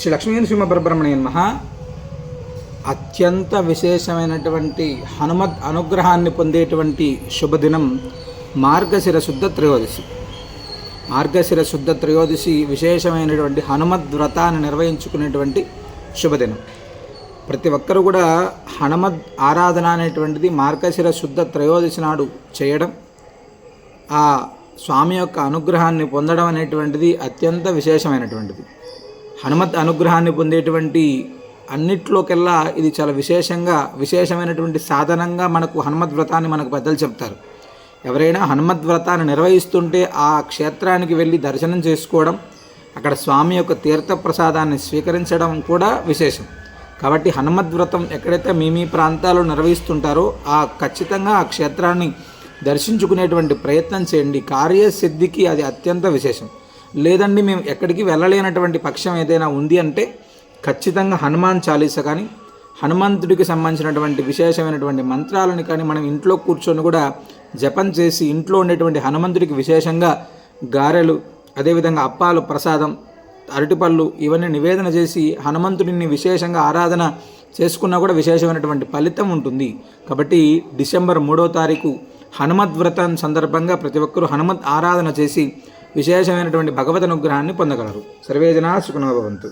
శ్రీ లక్ష్మీ నృసింహ నమ అత్యంత విశేషమైనటువంటి హనుమద్ అనుగ్రహాన్ని పొందేటువంటి శుభదినం మార్గశిర శుద్ధ త్రయోదశి. మార్గశిర శుద్ధ త్రయోదశి విశేషమైనటువంటి హనుమద్ వ్రతాన్ని నిర్వహించుకునేటువంటి శుభదినం. ప్రతి ఒక్కరు కూడా హనుమద్ ఆరాధన అనేటువంటిది మార్గశిర శుద్ధ త్రయోదశి నాడు చేయడం ఆ స్వామి యొక్క అనుగ్రహాన్ని పొందడం అనేటువంటిది అత్యంత విశేషమైనటువంటిది. హనుమత్ అనుగ్రహాన్ని పొందేటువంటి అన్నిట్లోకెల్లా ఇది చాలా విశేషంగా విశేషమైనటువంటి సాధనంగా మనకు హనుమద్ వ్రతాన్ని మనకు పెద్దలు చెప్తారు. ఎవరైనా హనుమద్ వ్రతాన్ని నిర్వహిస్తుంటే ఆ క్షేత్రానికి వెళ్ళి దర్శనం చేసుకోవడం అక్కడ స్వామి యొక్క తీర్థ ప్రసాదాన్ని స్వీకరించడం కూడా విశేషం. కాబట్టి హనుమద్ వ్రతం ఎక్కడైతే మీ మీ ప్రాంతాల్లో నిర్వహిస్తుంటారో ఆ ఖచ్చితంగా ఆ క్షేత్రాన్ని దర్శించుకునేటువంటి ప్రయత్నం చేయండి. కార్యసిద్ధికి అది అత్యంత విశేషం. లేదండి మేము ఎక్కడికి వెళ్ళలేనటువంటి పక్షం ఏదైనా ఉంది అంటే ఖచ్చితంగా హనుమాన్ చాలీస కానీ హనుమంతుడికి సంబంధించినటువంటి విశేషమైనటువంటి మంత్రాలను కానీ మనం ఇంట్లో కూర్చొని కూడా జపం చేసి ఇంట్లో ఉండేటువంటి హనుమంతుడికి విశేషంగా గారెలు అదేవిధంగా అప్పాలు ప్రసాదం అరటిపళ్ళు ఇవన్నీ నివేదన చేసి హనుమంతుడిని విశేషంగా ఆరాధన చేసుకున్నా కూడా విశేషమైనటువంటి ఫలితం ఉంటుంది. కాబట్టి డిసెంబర్ మూడో తారీఖు హనుమద్ వ్రతం సందర్భంగా ప్రతి ఒక్కరూ హనుమత్ ఆరాధన చేసి విశేషమైనటువంటి భగవద్ అనుగ్రహాన్ని పొందగలరు. సర్వేజనా సుఖనోభవంతు